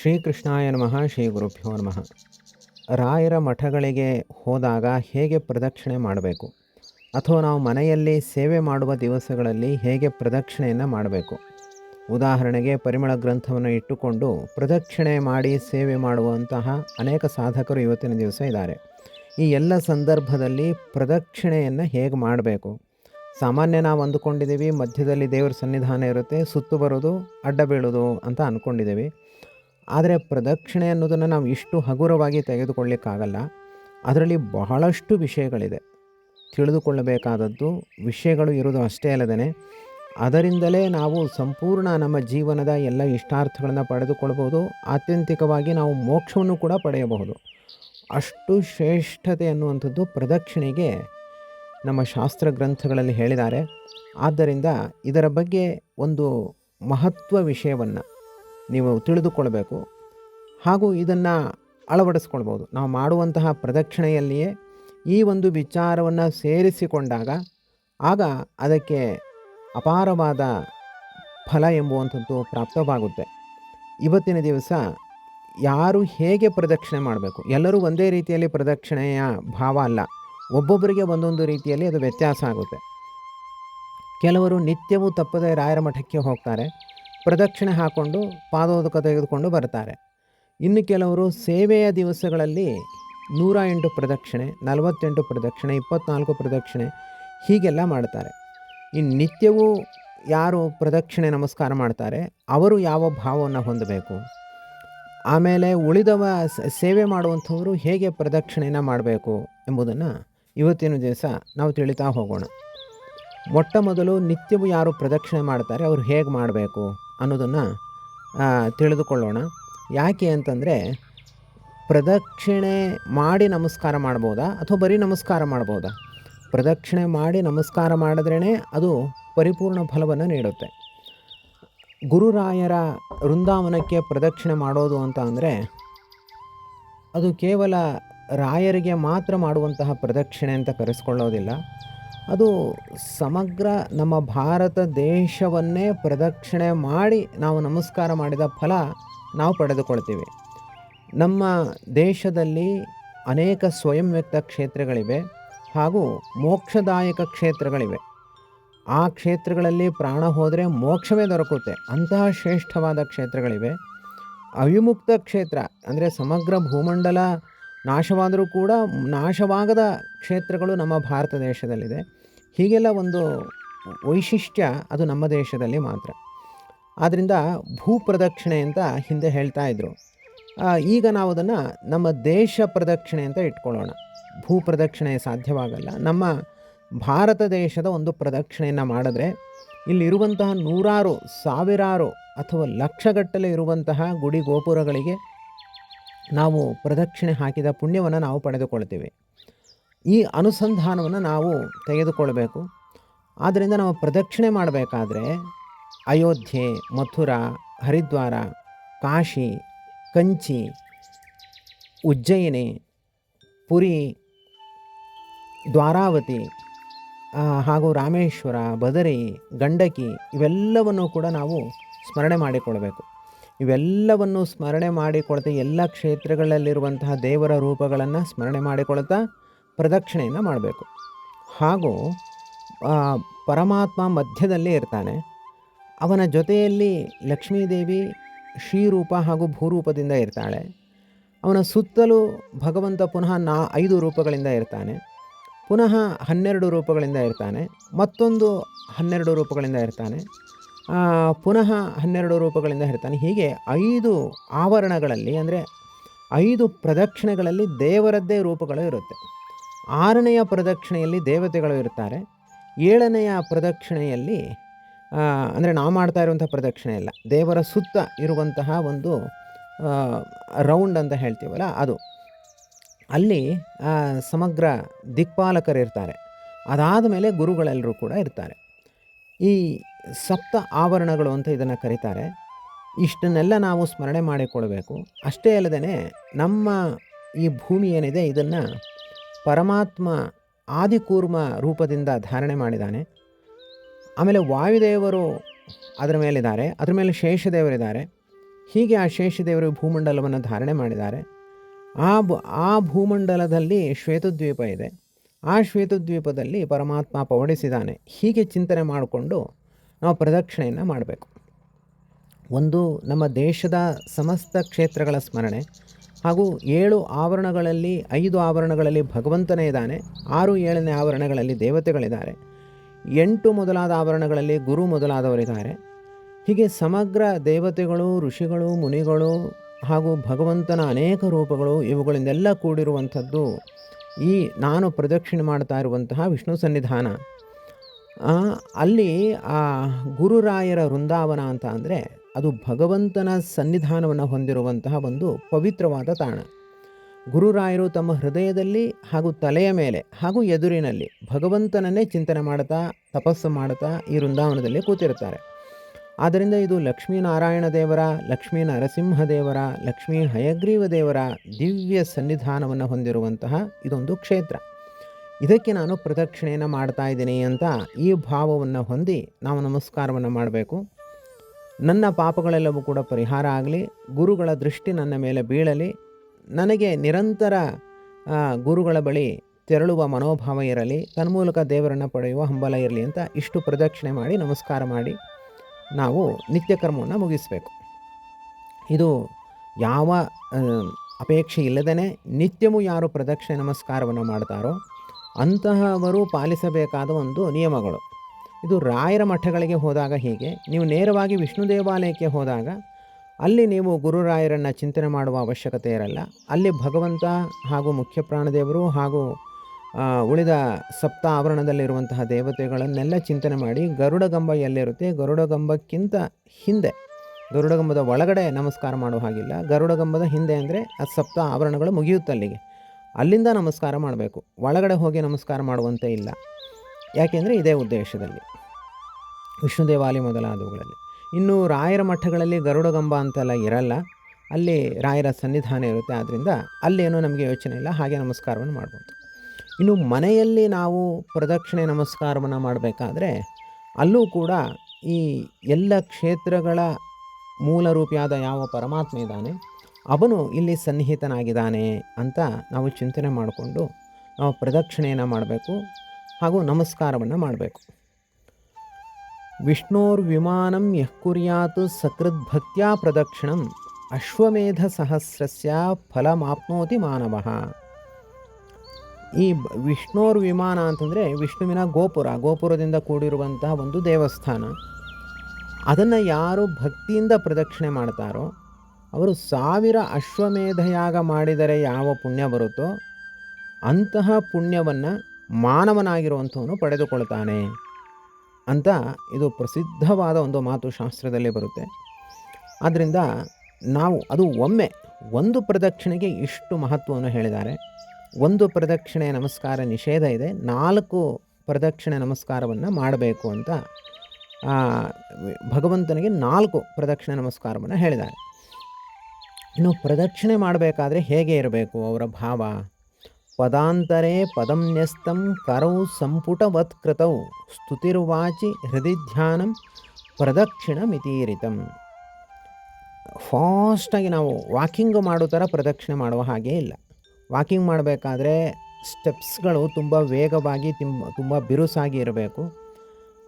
ಶ್ರೀಕೃಷ್ಣಾಯ ನಮಃ ಶ್ರೀ ಗುರುಭ್ಯೋ ನಮಃ. ರಾಯರ ಮಠಗಳಿಗೆ ಹೋದಾಗ ಹೇಗೆ ಪ್ರದಕ್ಷಿಣೆ ಮಾಡಬೇಕು? ಅಥವಾ ನಾವು ಮನೆಯಲ್ಲಿ ಸೇವೆ ಮಾಡುವ ದಿವಸಗಳಲ್ಲಿ ಹೇಗೆ ಪ್ರದಕ್ಷಿಣೆಯನ್ನು ಮಾಡಬೇಕು? ಉದಾಹರಣೆಗೆ ಪರಿಮಳ ಗ್ರಂಥವನ್ನು ಇಟ್ಟುಕೊಂಡು ಪ್ರದಕ್ಷಿಣೆ ಮಾಡಿ ಸೇವೆ ಮಾಡುವಂತಹ ಅನೇಕ ಸಾಧಕರು ಇವತ್ತಿನ ದಿವಸ ಇದ್ದಾರೆ. ಈ ಎಲ್ಲ ಸಂದರ್ಭದಲ್ಲಿ ಪ್ರದಕ್ಷಿಣೆಯನ್ನು ಹೇಗೆ ಮಾಡಬೇಕು? ಸಾಮಾನ್ಯ ನಾವು ಅಂದುಕೊಂಡಿದ್ದೀವಿ, ಮಧ್ಯದಲ್ಲಿ ದೇವರ ಸನ್ನಿಧಾನ ಇರುತ್ತೆ, ಸುತ್ತು ಬರೋದು, ಅಡ್ಡ ಬೀಳೋದು ಅಂತ ಅಂದ್ಕೊಂಡಿದ್ದೀವಿ ಆದರೆ ಪ್ರದಕ್ಷಿಣೆ ಅನ್ನೋದನ್ನು ನಾವು ಇಷ್ಟು ಹಗುರವಾಗಿ ತೆಗೆದುಕೊಳ್ಳಿಕ್ಕಾಗಲ್ಲ. ಅದರಲ್ಲಿ ಬಹಳಷ್ಟು ವಿಷಯಗಳಿದೆ. ತಿಳಿದುಕೊಳ್ಳಬೇಕಾದದ್ದು ವಿಷಯಗಳು ಇರೋದು ಅಷ್ಟೇ ಅಲ್ಲದೇ ಅದರಿಂದಲೇ ನಾವು ಸಂಪೂರ್ಣ ನಮ್ಮ ಜೀವನದ ಎಲ್ಲ ಇಷ್ಟಾರ್ಥಗಳನ್ನು ಪಡೆದುಕೊಳ್ಬೋದು, ಆತ್ಯಂತಿಕವಾಗಿ ನಾವು ಮೋಕ್ಷವನ್ನು ಕೂಡ ಪಡೆಯಬಹುದು. ಅಷ್ಟು ಶ್ರೇಷ್ಠತೆ ಅನ್ನುವಂಥದ್ದು ಪ್ರದಕ್ಷಿಣೆಗೆ ನಮ್ಮ ಶಾಸ್ತ್ರ ಗ್ರಂಥಗಳಲ್ಲಿ ಹೇಳಿದ್ದಾರೆ. ಆದ್ದರಿಂದ ಇದರ ಬಗ್ಗೆ ಒಂದು ಮಹತ್ವ ವಿಷಯವನ್ನು ನೀವು ತಿಳಿದುಕೊಳ್ಬೇಕು. ಹಾಗೂ ಇದನ್ನು ಅಳವಡಿಸ್ಕೊಳ್ಬೋದು. ನಾವು ಮಾಡುವಂತಹ ಪ್ರದಕ್ಷಿಣೆಯಲ್ಲಿಯೇ ಈ ಒಂದು ವಿಚಾರವನ್ನು ಸೇರಿಸಿಕೊಂಡಾಗ ಆಗ ಅದಕ್ಕೆ ಅಪಾರವಾದ ಫಲ ಎಂಬುವಂಥದ್ದು ಪ್ರಾಪ್ತವಾಗುತ್ತೆ. ಇವತ್ತಿನ ದಿವಸ ಯಾರು ಹೇಗೆ ಪ್ರದಕ್ಷಿಣೆ ಮಾಡಬೇಕು? ಎಲ್ಲರೂ ಒಂದೇ ರೀತಿಯಲ್ಲಿ ಪ್ರದಕ್ಷಿಣೆಯ ಭಾವ ಅಲ್ಲ. ಒಬ್ಬೊಬ್ಬರಿಗೆ ಒಂದೊಂದು ರೀತಿಯಲ್ಲಿ ಅದು ವ್ಯತ್ಯಾಸ ಆಗುತ್ತೆ. ಕೆಲವರು ನಿತ್ಯವೂ ತಪ್ಪದೆ ರಾಯರ ಮಠಕ್ಕೆ ಹೋಗ್ತಾರೆ. ಪ್ರದಕ್ಷಿಣೆ ಹಾಕ್ಕೊಂಡು ಪಾದೋದಕ ತೆಗೆದುಕೊಂಡು ಬರ್ತಾರೆ ಇನ್ನು ಕೆಲವರು ಸೇವೆಯ ದಿವಸಗಳಲ್ಲಿ ನೂರ ಎಂಟು ಪ್ರದಕ್ಷಿಣೆ, ನಲವತ್ತೆಂಟು ಪ್ರದಕ್ಷಿಣೆ, ಇಪ್ಪತ್ನಾಲ್ಕು ಪ್ರದಕ್ಷಿಣೆ ಹೀಗೆಲ್ಲ ಮಾಡ್ತಾರೆ ಇನ್ನು ನಿತ್ಯವೂ ಯಾರು ಪ್ರದಕ್ಷಿಣೆ ನಮಸ್ಕಾರ ಮಾಡ್ತಾರೆ, ಅವರು ಯಾವ ಭಾವವನ್ನು ಹೊಂದಬೇಕು? ಆಮೇಲೆ ಉಳಿದವ ಸೇವೆ ಮಾಡುವಂಥವರು ಹೇಗೆ ಪ್ರದಕ್ಷಿಣೆನ ಮಾಡಬೇಕು ಎಂಬುದನ್ನು ಇವತ್ತಿನ ದಿವಸ ನಾವು ತಿಳಿತಾ ಹೋಗೋಣ. ಮೊಟ್ಟ ಮೊದಲು ನಿತ್ಯವೂ ಯಾರು ಪ್ರದಕ್ಷಿಣೆ ಮಾಡ್ತಾರೆ, ಅವರು ಹೇಗೆ ಮಾಡಬೇಕು? ಅನ್ನೋದನ್ನು ತಿಳಿದುಕೊಳ್ಳೋಣ. ಯಾಕೆ ಅಂತಂದರೆ, ಪ್ರದಕ್ಷಿಣೆ ಮಾಡಿ ನಮಸ್ಕಾರ ಮಾಡ್ಬೋದಾ ಅಥವಾ ಬರೀ ನಮಸ್ಕಾರ ಮಾಡ್ಬೋದಾ? ಪ್ರದಕ್ಷಿಣೆ ಮಾಡಿ ನಮಸ್ಕಾರ ಮಾಡಿದ್ರೇ ಅದು ಪರಿಪೂರ್ಣ ಫಲವನ್ನು ನೀಡುತ್ತೆ. ಗುರುರಾಯರ ವೃಂದಾವನಕ್ಕೆ ಪ್ರದಕ್ಷಿಣೆ ಮಾಡೋದು ಅಂತ ಅಂದರೆ, ಅದು ಕೇವಲ ರಾಯರಿಗೆ ಮಾತ್ರ ಮಾಡುವಂತಹ ಪ್ರದಕ್ಷಿಣೆ ಅಂತ ಕರೆಸ್ಕೊಳ್ಳೋದಿಲ್ಲ. ಅದು ಸಮಗ್ರ ನಮ್ಮ ಭಾರತ ದೇಶವನ್ನೇ ಪ್ರದಕ್ಷಿಣೆ ಮಾಡಿ ನಾವು ನಮಸ್ಕಾರ ಮಾಡಿದ ಫಲ ನಾವು ಪಡೆದುಕೊಳ್ತೀವಿ. ನಮ್ಮ ದೇಶದಲ್ಲಿ ಅನೇಕ ಸ್ವಯಂ ವ್ಯಕ್ತ ಕ್ಷೇತ್ರಗಳಿವೆ ಹಾಗೂ ಮೋಕ್ಷದಾಯಕ ಕ್ಷೇತ್ರಗಳಿವೆ. ಆ ಕ್ಷೇತ್ರಗಳಲ್ಲಿ ಪ್ರಾಣ ಹೋದರೆ ಮೋಕ್ಷವೇ ದೊರಕುತ್ತೆ. ಅಂತಹ ಶ್ರೇಷ್ಠವಾದ ಕ್ಷೇತ್ರಗಳಿವೆ. ಅವಿಮುಕ್ತ ಕ್ಷೇತ್ರ ಅಂದರೆ ಸಮಗ್ರ ಭೂಮಂಡಲ ನಾಶವಾದರೂ ಕೂಡ ನಾಶವಾಗದ ಕ್ಷೇತ್ರಗಳು ನಮ್ಮ ಭಾರತ ದೇಶದಲ್ಲಿದೆ. ಹೀಗೆಲ್ಲ ಒಂದು ವೈಶಿಷ್ಟ್ಯ ಅದು ನಮ್ಮ ದೇಶದಲ್ಲಿ ಮಾತ್ರ. ಆದ್ದರಿಂದ ಭೂ ಪ್ರದಕ್ಷಿಣೆ ಅಂತ ಹಿಂದೆ ಹೇಳ್ತಾ ಇದ್ರು. ಈಗ ನಾವು ಅದನ್ನು ನಮ್ಮ ದೇಶ ಪ್ರದಕ್ಷಿಣೆ ಅಂತ ಇಟ್ಕೊಳ್ಳೋಣ. ಭೂ ಪ್ರದಕ್ಷಿಣೆ ಸಾಧ್ಯವಾಗಲ್ಲ. ನಮ್ಮ ಭಾರತ ದೇಶದ ಒಂದು ಪ್ರದಕ್ಷಿಣೆಯನ್ನು ಮಾಡಿದ್ರೆ ಇಲ್ಲಿರುವಂತಹ ನೂರಾರು, ಸಾವಿರಾರು ಅಥವಾ ಲಕ್ಷಗಟ್ಟಲೆ ಇರುವಂತಹ ಗುಡಿ ಗೋಪುರಗಳಿಗೆ ನಾವು ಪ್ರದಕ್ಷಿಣೆ ಹಾಕಿದ ಪುಣ್ಯವನ್ನು ನಾವು ಪಡೆದುಕೊಳ್ತೀವಿ. ಈ ಅನುಸಂಧಾನವನ್ನು ನಾವು ತೆಗೆದುಕೊಳ್ಬೇಕು. ಆದ್ದರಿಂದ ನಾವು ಪ್ರದಕ್ಷಿಣೆ ಮಾಡಬೇಕಾದ್ರೆ ಅಯೋಧ್ಯೆ, ಮಥುರಾ, ಹರಿದ್ವಾರ, ಕಾಶಿ, ಕಂಚಿ, ಉಜ್ಜಯಿನಿ, ಪುರಿ, ದ್ವಾರಾವತಿ ಹಾಗೂ ರಾಮೇಶ್ವರ, ಬದರಿ, ಗಂಡಕಿ ಇವೆಲ್ಲವನ್ನು ಕೂಡ ನಾವು ಸ್ಮರಣೆ ಮಾಡಿಕೊಳ್ಬೇಕು. ಇವೆಲ್ಲವನ್ನು ಸ್ಮರಣೆ ಮಾಡಿಕೊಳ್ತಾ ಎಲ್ಲ ಕ್ಷೇತ್ರಗಳಲ್ಲಿರುವಂತಹ ದೇವರ ರೂಪಗಳನ್ನು ಸ್ಮರಣೆ ಮಾಡಿಕೊಳ್ತಾ ಪ್ರದಕ್ಷಿಣೆಯನ್ನು ಮಾಡಬೇಕು. ಹಾಗೂ ಪರಮಾತ್ಮ ಮಧ್ಯದಲ್ಲೇ ಇರ್ತಾನೆ. ಅವನ ಜೊತೆಯಲ್ಲಿ ಲಕ್ಷ್ಮೀದೇವಿ ಶ್ರೀರೂಪ ಹಾಗೂ ಭೂರೂಪದಿಂದ ಇರ್ತಾಳೆ. ಅವನ ಸುತ್ತಲೂ ಭಗವಂತ ಪುನಃ ನಾ, ಐದು ರೂಪಗಳಿಂದ ಇರ್ತಾನೆ. ಪುನಃ ಹನ್ನೆರಡು ರೂಪಗಳಿಂದ ಇರ್ತಾನೆ. ಮತ್ತೊಂದು ಹನ್ನೆರಡು ರೂಪಗಳಿಂದ ಇರ್ತಾನೆ. ಪುನಃ ಹನ್ನೆರಡು ರೂಪಗಳಿಂದ ಇರ್ತಾನೆ. ಹೀಗೆ ಐದು ಆವರಣಗಳಲ್ಲಿ, ಅಂದರೆ ಐದು ಪ್ರದಕ್ಷಿಣೆಗಳಲ್ಲಿ ದೇವರದ್ದೇ ರೂಪಗಳು ಇರುತ್ತೆ. ಆರನೆಯ ಪ್ರದಕ್ಷಿಣೆಯಲ್ಲಿ ದೇವತೆಗಳು ಇರ್ತಾರೆ. ಏಳನೆಯ ಪ್ರದಕ್ಷಿಣೆಯಲ್ಲಿ ಅಂದರೆ ನಾವು ಮಾಡ್ತಾ ಇರುವಂಥ ಪ್ರದಕ್ಷಿಣೆ ಅಲ್ಲ, ದೇವರ ಸುತ್ತ ಇರುವಂತಹ ಒಂದು ರೌಂಡ್ ಅಂತ ಹೇಳ್ತೀವಲ್ಲ ಅದು. ಅಲ್ಲಿ ಸಮಗ್ರ ದಿಕ್ಪಾಲಕರಿರ್ತಾರೆ ಅದಾದ ಮೇಲೆ ಗುರುಗಳೆಲ್ಲರೂ ಕೂಡ ಇರ್ತಾರೆ. ಈ ಸಪ್ತ ಆವರಣಗಳು ಅಂತ ಇದನ್ನು ಕರೀತಾರೆ. ಇಷ್ಟನ್ನೆಲ್ಲ ನಾವು ಸ್ಮರಣೆ ಮಾಡಿಕೊಳ್ಬೇಕು. ಅಷ್ಟೇ ಅಲ್ಲದೆ ನಮ್ಮ ಈ ಭೂಮಿ ಏನಿದೆ, ಇದನ್ನು ಪರಮಾತ್ಮ ಆದಿಕೂರ್ಮ ರೂಪದಿಂದ ಧಾರಣೆ ಮಾಡಿದ್ದಾನೆ. ಆಮೇಲೆ ವಾಯುದೇವರು ಅದರ ಮೇಲಿದ್ದಾರೆ, ಅದರ ಮೇಲೆ ಶೇಷದೇವರಿದ್ದಾರೆ. ಹೀಗೆ ಆ ಶೇಷದೇವರು ಭೂಮಂಡಲವನ್ನು ಧಾರಣೆ ಮಾಡಿದ್ದಾರೆ. ಆ ಬ ಆ ಭೂಮಂಡಲದಲ್ಲಿ ಶ್ವೇತದ್ವೀಪ ಇದೆ. ಆ ಶ್ವೇತದ್ವೀಪದಲ್ಲಿ ಪರಮಾತ್ಮ ಪವಡಿಸಿದ್ದಾನೆ ಹೀಗೆ ಚಿಂತನೆ ಮಾಡಿಕೊಂಡು ನಾವು ಪ್ರದಕ್ಷಿಣೆಯನ್ನು ಮಾಡಬೇಕು. ಒಂದು ನಮ್ಮ ದೇಶದ ಸಮಸ್ತ ಕ್ಷೇತ್ರಗಳ ಸ್ಮರಣೆ ಹಾಗೂ ಏಳು ಆವರಣಗಳಲ್ಲಿ, ಐದು ಆವರಣಗಳಲ್ಲಿ ಭಗವಂತನೇ ಇದ್ದಾನೆ. ಆರು, ಏಳನೇ ಆವರಣಗಳಲ್ಲಿ ದೇವತೆಗಳಿದ್ದಾರೆ. ಎಂಟು ಮೊದಲಾದ ಆವರಣಗಳಲ್ಲಿ ಗುರು ಮೊದಲಾದವರಿದ್ದಾರೆ. ಹೀಗೆ ಸಮಗ್ರ ದೇವತೆಗಳು, ಋಷಿಗಳು, ಮುನಿಗಳು ಹಾಗೂ ಭಗವಂತನ ಅನೇಕ ರೂಪಗಳು ಇವುಗಳಿಂದೆಲ್ಲ ಕೂಡಿರುವಂಥದ್ದು ಈ ನಾನು ಪ್ರದಕ್ಷಿಣೆ ಮಾಡ್ತಾ ಇರುವಂತಹ ವಿಷ್ಣು ಸನ್ನಿಧಾನ. ಅಲ್ಲಿ ಆ ಗುರುರಾಯರ ವೃಂದಾವನ ಅಂತ ಅಂದರೆ ಅದು ಭಗವಂತನ ಸನ್ನಿಧಾನವನ್ನು ಹೊಂದಿರುವಂತಹ ಒಂದು ಪವಿತ್ರವಾದ ತಾಣ. ಗುರುರಾಯರು ತಮ್ಮ ಹೃದಯದಲ್ಲಿ ಹಾಗೂ ತಲೆಯ ಮೇಲೆ ಹಾಗೂ ಎದುರಿನಲ್ಲಿ ಭಗವಂತನನ್ನೇ ಚಿಂತನೆ ಮಾಡುತ್ತಾ, ತಪಸ್ಸು ಮಾಡುತ್ತಾ ಈ ವೃಂದಾವನದಲ್ಲಿ ಕೂತಿರುತ್ತಾರೆ. ಆದ್ದರಿಂದ ಇದು ಲಕ್ಷ್ಮೀನಾರಾಯಣ ದೇವರ ಲಕ್ಷ್ಮೀ ನರಸಿಂಹ ದೇವರ ಲಕ್ಷ್ಮೀ ಹಯಗ್ರೀವ ದೇವರ ದಿವ್ಯ ಸನ್ನಿಧಾನವನ್ನು ಹೊಂದಿರುವಂತಹ ಇದೊಂದು ಕ್ಷೇತ್ರ. ಇದಕ್ಕೆ ನಾನು ಪ್ರದಕ್ಷಿಣೆಯನ್ನು ಮಾಡ್ತಾ ಇದ್ದೀನಿ ಅಂತ ಈ ಭಾವವನ್ನು ಹೊಂದಿ ನಾವು ನಮಸ್ಕಾರವನ್ನು ಮಾಡಬೇಕು. ನನ್ನ ಪಾಪಗಳೆಲ್ಲವೂ ಕೂಡ ಪರಿಹಾರ ಆಗಲಿ, ಗುರುಗಳ ದೃಷ್ಟಿ ನನ್ನ ಮೇಲೆ ಬೀಳಲಿ, ನನಗೆ ನಿರಂತರ ಗುರುಗಳ ಬಳಿ ತೆರಳುವ ಮನೋಭಾವ ಇರಲಿ, ತನ್ಮೂಲಕ ದೇವರನ್ನು ಪಡೆಯುವ ಹಂಬಲ ಇರಲಿ ಅಂತ ಇಷ್ಟು ಪ್ರದಕ್ಷಿಣೆ ಮಾಡಿ ನಮಸ್ಕಾರ ಮಾಡಿ ನಾವು ನಿತ್ಯಕರ್ಮವನ್ನು ಮುಗಿಸಬೇಕು. ಇದು ಯಾವ ಅಪೇಕ್ಷೆ ಇಲ್ಲದೇ ನಿತ್ಯವೂ ಯಾರು ಪ್ರದಕ್ಷಿಣೆ ನಮಸ್ಕಾರವನ್ನು ಮಾಡ್ತಾರೋ ಅಂತಹವರು ಪಾಲಿಸಬೇಕಾದ ಒಂದು ನಿಯಮಗಳು. ಇದು ರಾಯರ ಮಠಗಳಿಗೆ ಹೋದಾಗ ಹೀಗೆ. ನೀವು ನೇರವಾಗಿ ವಿಷ್ಣು ದೇವಾಲಯಕ್ಕೆ ಹೋದಾಗ ಅಲ್ಲಿ ನೀವು ಗುರುರಾಯರನ್ನು ಚಿಂತನೆ ಮಾಡುವ ಅವಶ್ಯಕತೆ ಇರಲ್ಲ. ಅಲ್ಲಿ ಭಗವಂತ ಹಾಗೂ ಮುಖ್ಯ ಪ್ರಾಣದೇವರು ಹಾಗೂ ಉಳಿದ ಸಪ್ತ ಆವರಣದಲ್ಲಿರುವಂತಹ ದೇವತೆಗಳನ್ನೆಲ್ಲ ಚಿಂತನೆ ಮಾಡಿ ಗರುಡಗಂಬ ಎಲ್ಲಿರುತ್ತೆ? ಗರುಡಗಂಬಕ್ಕಿಂತ ಹಿಂದೆ. ಗರುಡಗಂಬದ ಒಳಗಡೆ ನಮಸ್ಕಾರ ಮಾಡೋ ಹಾಗಿಲ್ಲ. ಗರುಡಗಂಬದ ಹಿಂದೆ ಅಂದರೆ ಆ ಸಪ್ತ ಆವರಣಗಳು ಮುಗಿಯುತ್ತಲ್ಲಿಗೆ. ಅಲ್ಲಿಂದ ನಮಸ್ಕಾರ ಮಾಡಬೇಕು. ಒಳಗಡೆ ಹೋಗಿ ನಮಸ್ಕಾರ ಮಾಡುವಂತೆ ಇಲ್ಲ. ಯಾಕೆಂದರೆ ಇದೇ ಉದ್ದೇಶದಲ್ಲಿ. ವಿಷ್ಣು ದೇವಾಲಯ ಮೊದಲಾದವುಗಳಲ್ಲಿ. ಇನ್ನು ರಾಯರ ಮಠಗಳಲ್ಲಿ ಗರುಡಗಂಬ ಅಂತೆಲ್ಲ ಇರಲ್ಲ. ಅಲ್ಲಿ ರಾಯರ ಸನ್ನಿಧಾನ ಇರುತ್ತೆ. ಆದ್ದರಿಂದ ಅಲ್ಲೇನೂ ನಮಗೆ ಯೋಚನೆ ಇಲ್ಲ. ಹಾಗೆ ನಮಸ್ಕಾರವನ್ನು ಮಾಡ್ಬೋದು. ಇನ್ನು ಮನೆಯಲ್ಲಿ ನಾವು ಪ್ರದಕ್ಷಿಣೆ ನಮಸ್ಕಾರವನ್ನು ಮಾಡಬೇಕಾದ್ರೆ ಅಲ್ಲೂ ಕೂಡ ಈ ಎಲ್ಲ ಕ್ಷೇತ್ರಗಳ ಮೂಲ ರೂಪಿಯಾದ ಯಾವ ಪರಮಾತ್ಮ ಇದ್ದಾನೆ, ಅವನು ಇಲ್ಲಿ ಸನ್ನಿಹಿತನಾಗಿದ್ದಾನೆ ಅಂತ ನಾವು ಚಿಂತನೆ ಮಾಡಿಕೊಂಡು ನಾವು ಪ್ರದಕ್ಷಿಣೆಯನ್ನು ಮಾಡಬೇಕು. ಹಾಗೂ ನಮಸ್ಕಾರವನ್ನು ಮಾಡಬೇಕು. ವಿಷ್ಣೋರ್ವಿಮಾನಂ ಯಃ ಕುರ್ಯಾತ್ ಸಕೃದ್ಭಕ್ತ್ಯಾ ಪ್ರದಕ್ಷಿಣಂ ಅಶ್ವಮೇಧ ಸಹಸ್ರಸ್ಯ ಫಲಮಾಪ್ನೋತಿ ಮಾನವಃ. ಈ ವಿಷ್ಣೋರ್ ವಿಮಾನ ಅಂತಂದರೆ ವಿಷ್ಣುವಿನ ಗೋಪುರ, ಗೋಪುರದಿಂದ ಕೂಡಿರುವಂತಹ ಒಂದು ದೇವಸ್ಥಾನ. ಅದನ್ನು ಯಾರು ಭಕ್ತಿಯಿಂದ ಪ್ರದಕ್ಷಿಣೆ ಮಾಡ್ತಾರೋ, ಅವರು ಸಾವಿರ ಅಶ್ವಮೇಧ ಯಾಗ ಮಾಡಿದರೆ ಯಾವ ಪುಣ್ಯ ಬರುತ್ತೋ, ಅಂತಹ ಪುಣ್ಯವನ್ನು ಮಾನವನಾಗಿರುವಂಥವನು ಪಡೆದುಕೊಳ್ತಾನೆ ಅಂತ ಇದು ಪ್ರಸಿದ್ಧವಾದ ಒಂದು ಮಾತು ಶಾಸ್ತ್ರದಲ್ಲಿ ಬರುತ್ತೆ. ಆದ್ದರಿಂದ ನಾವು ಅದು ಒಮ್ಮೆ ಒಂದು ಪ್ರದಕ್ಷಿಣೆಗೆ ಇಷ್ಟು ಮಹತ್ವವನ್ನು ಹೇಳಿದ್ದಾರೆ. ಒಂದು ಪ್ರದಕ್ಷಿಣೆ ನಮಸ್ಕಾರ ನಿಷೇಧ ಇದೆ. ನಾಲ್ಕು ಪ್ರದಕ್ಷಿಣೆ ನಮಸ್ಕಾರವನ್ನು ಮಾಡಬೇಕು ಅಂತ ಭಗವಂತನಿಗೆ ನಾಲ್ಕು ಪ್ರದಕ್ಷಿಣೆ ನಮಸ್ಕಾರವನ್ನು ಹೇಳಿದ್ದಾರೆ. ಇನ್ನು ಪ್ರದಕ್ಷಿಣೆ ಮಾಡಬೇಕಾದ್ರೆ ಹೇಗೆ ಇರಬೇಕು ಅವರ ಭಾವ? ಪದಾಂತರೇ ಪದಂ ನ್ಯಸ್ತಂ ಕರೌ ಸಂಪುಟವತ್ಕೃತೌ ಸ್ತುತಿರ್ವಾಚಿ ಹೃದಯ ಧ್ಯಾನಂ ಪ್ರದಕ್ಷಿಣ ಮಿತೀರಿತಂ ಫಾಸ್ಟಾಗಿ ನಾವು ವಾಕಿಂಗ್ ಮಾಡೋ ಥರ ಪ್ರದಕ್ಷಿಣೆ ಮಾಡುವ ಹಾಗೆ ಇಲ್ಲ. ವಾಕಿಂಗ್ ಮಾಡಬೇಕಾದ್ರೆ ಸ್ಟೆಪ್ಸ್ಗಳು ತುಂಬ ವೇಗವಾಗಿ ತುಂಬ ತುಂಬ ಬಿರುಸಾಗಿ ಇರಬೇಕು.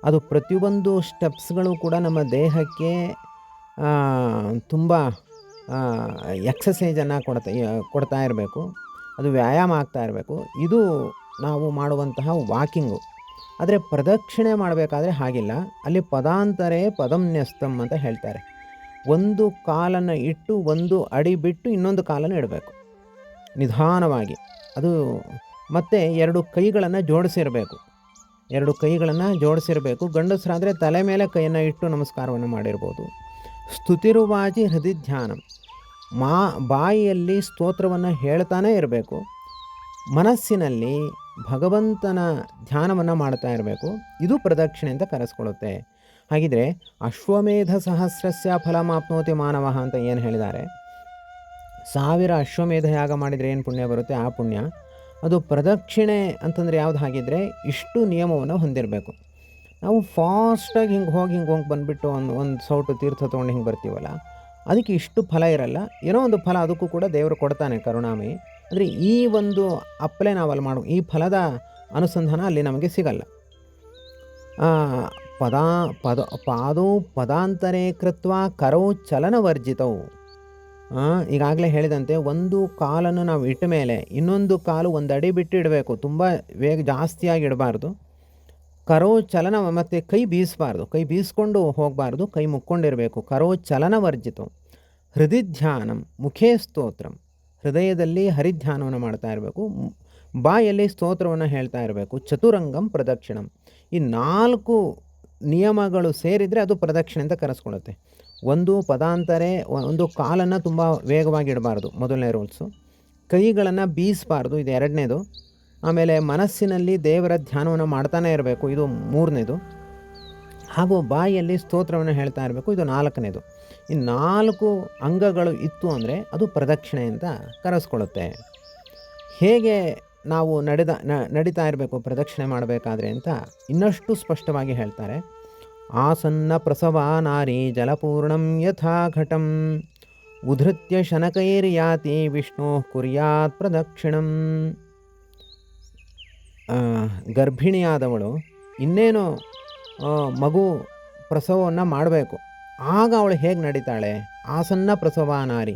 ಅದು ಪ್ರತಿಯೊಂದು ಸ್ಟೆಪ್ಸ್ಗಳು ಕೂಡ ನಮ್ಮ ದೇಹಕ್ಕೆ ತುಂಬ ಎಕ್ಸಸೈಜನ್ನು ಕೊಡ್ತಾ ಕೊಡ್ತಾ ಇರಬೇಕು. ಅದು ವ್ಯಾಯಾಮ ಆಗ್ತಾ ಇರಬೇಕು. ಇದು ನಾವು ಮಾಡುವಂತಹ ವಾಕಿಂಗು. ಆದರೆ ಪ್ರದಕ್ಷಿಣೆ ಮಾಡಬೇಕಾದ್ರೆ ಹಾಗಿಲ್ಲ. ಅಲ್ಲಿ ಪದಾಂತರೇ ಪದಂ ನ್ಯಸ್ತಂ ಅಂತ ಹೇಳ್ತಾರೆ. ಒಂದು ಕಾಲನ್ನು ಇಟ್ಟು ಒಂದು ಅಡಿ ಬಿಟ್ಟು ಇನ್ನೊಂದು ಕಾಲನ್ನು ಇಡಬೇಕು. ನಿಧಾನವಾಗಿ. ಅದು ಮತ್ತು ಎರಡು ಕೈಗಳನ್ನು ಜೋಡಿಸಿರಬೇಕು. ಎರಡು ಕೈಗಳನ್ನು ಜೋಡಿಸಿರಬೇಕು. ಗಂಡಸರಾದರೆ ತಲೆ ಮೇಲೆ ಕೈಯನ್ನು ಇಟ್ಟು ನಮಸ್ಕಾರವನ್ನು ಮಾಡಿರ್ಬೋದು. ಸ್ತುತಿರುವಾಜಿ ಹೃದಯ ಧ್ಯಾನಂ ಮಾ ಬಾಯಿಯಲ್ಲಿ ಸ್ತೋತ್ರವನ್ನು ಹೇಳ್ತಾನೇ ಇರಬೇಕು. ಮನಸ್ಸಿನಲ್ಲಿ ಭಗವಂತನ ಧ್ಯಾನವನ್ನು ಮಾಡ್ತಾ ಇರಬೇಕು. ಇದು ಪ್ರದಕ್ಷಿಣೆ ಅಂತ ಕರೆಸ್ಕೊಳ್ಳುತ್ತೆ. ಹಾಗಿದ್ರೆ ಅಶ್ವಮೇಧ ಸಹಸ್ರಸ್ಯ ಫಲಮಾಪ್ನೋತಿ ಮಾನವ ಅಂತ ಏನು ಹೇಳಿದ್ದಾರೆ? ಸಾವಿರ ಅಶ್ವಮೇಧ ಯಾಗ ಮಾಡಿದರೆ ಏನು ಪುಣ್ಯ ಬರುತ್ತೆ? ಆ ಪುಣ್ಯ. ಅದು ಪ್ರದಕ್ಷಿಣೆ ಅಂತಂದರೆ ಯಾವ್ದು ಹಾಗಿದ್ರೆ ಇಷ್ಟು ನಿಯಮವನ್ನು ಹೊಂದಿರಬೇಕು. ನಾವು ಫಾಸ್ಟಾಗಿ ಹಿಂಗೆ ಹೋಗಿ ಹಿಂಗೆ ಹೋಗಿ ಬಂದುಬಿಟ್ಟು ಒಂದು ಒಂದು ಸೌಟು ತೀರ್ಥ ತೊಗೊಂಡು ಹಿಂಗೆ ಬರ್ತೀವಲ್ಲ ಅದಕ್ಕೆ ಇಷ್ಟು ಫಲ ಇರಲ್ಲ. ಏನೋ ಒಂದು ಫಲ ಅದಕ್ಕೂ ಕೂಡ ದೇವರು ಕೊಡ್ತಾನೆ ಕರುಣಾಮಯಿ. ಅಂದರೆ ಈ ಒಂದು ಅಪ್ಲೈ ನಾವಲ್ಲಿ ಮಾಡೋ ಈ ಫಲದ ಅನುಸಂಧಾನ ಅಲ್ಲಿ ನಮಗೆ ಸಿಗಲ್ಲ. ಪದಾ, ಪದ, ಪಾದೋ ಪದಾಂತರೇ ಕೃತ್ವ ಕರೌ ಚಲನವರ್ಜಿತವು ಈಗಾಗಲೇ ಹೇಳಿದಂತೆ ಒಂದು ಕಾಲನ್ನು ನಾವು ಇಟ್ಟ ಮೇಲೆ ಇನ್ನೊಂದು ಕಾಲು ಒಂದು ಅಡಿ ಬಿಟ್ಟು ಇಡಬೇಕು. ತುಂಬ ವೇಗ ಜಾಸ್ತಿಯಾಗಿ ಇಡಬಾರ್ದು. ಕರೋ ಚಲನ ಮತ್ತು ಕೈ ಬೀಸಬಾರ್ದು, ಕೈ ಬೀಸ್ಕೊಂಡು ಹೋಗಬಾರ್ದು, ಕೈ ಮುಕ್ಕೊಂಡಿರಬೇಕು. ಕರೋ ಚಲನವರ್ಜಿತ ಹೃದಯ ಧ್ಯಾನಂ ಮುಖೇ ಸ್ತೋತ್ರಂ. ಹೃದಯದಲ್ಲಿ ಹರಿಧ್ಯಾನವನ್ನು ಮಾಡ್ತಾ ಇರಬೇಕು, ಬಾಯಲ್ಲಿ ಸ್ತೋತ್ರವನ್ನು ಹೇಳ್ತಾ ಇರಬೇಕು. ಚತುರಂಗಂ ಪ್ರದಕ್ಷಿಣಂ. ಈ ನಾಲ್ಕು ನಿಯಮಗಳು ಸೇರಿದರೆ ಅದು ಪ್ರದಕ್ಷಿಣೆ ಅಂತ ಕರೆಸ್ಕೊಳ್ಳುತ್ತೆ. ಒಂದು ಪದಾಂತರೆ, ಒಂದು ಕಾಲನ್ನು ತುಂಬ ವೇಗವಾಗಿ ಇಡಬಾರ್ದು, ಮೊದಲನೇ ರೂಲ್ಸು. ಕೈಗಳನ್ನು ಬೀಸಬಾರ್ದು, ಇದು ಎರಡನೇದು. ಆಮೇಲೆ ಮನಸ್ಸಿನಲ್ಲಿ ದೇವರ ಧ್ಯಾನವನ್ನು ಮಾಡ್ತಾನೆ ಇರಬೇಕು. ಇದು ಮೂರನೇದು. ಹಾಗೂ ಬಾಯಲ್ಲಿ ಸ್ತೋತ್ರವನ್ನು ಹೇಳ್ತಾ ಇರಬೇಕು. ಇದು ನಾಲ್ಕನೇದು. ಈ ನಾಲ್ಕು ಅಂಗಗಳು ಇತ್ತು ಅಂದರೆ ಅದು ಪ್ರದಕ್ಷಿಣೆ ಅಂತ ಕರೆಸ್ಕೊಳ್ಳುತ್ತೆ. ಹೇಗೆ ನಾವು ನಡೆದ ನಡೀತಾ ಇರಬೇಕು, ಪ್ರದಕ್ಷಿಣೆ ಮಾಡಬೇಕಾದ್ರೆ ಅಂತ ಇನ್ನಷ್ಟು ಸ್ಪಷ್ಟವಾಗಿ ಹೇಳ್ತಾರೆ. ಆಸನ್ನ ಪ್ರಸವ ನಾರಿ ಜಲಪೂರ್ಣಂ ಯಥಾ ಘಟಂ ಉಧೃತ್ಯ ಶನಕೈರ್ಯಾತಿ ವಿಷ್ಣು ಕುರ್ಯಾತ್ ಪ್ರದಕ್ಷಿಣಂ. ಗರ್ಭಿಣಿಯಾದವಳು ಇನ್ನೇನು ಮಗು ಪ್ರಸವವನ್ನು ಮಾಡಬೇಕು. ಆಗ ಅವಳು ಹೇಗೆ ನಡೀತಾಳೆ? ಆಸನ್ನ ಪ್ರಸವ ನಾರಿ.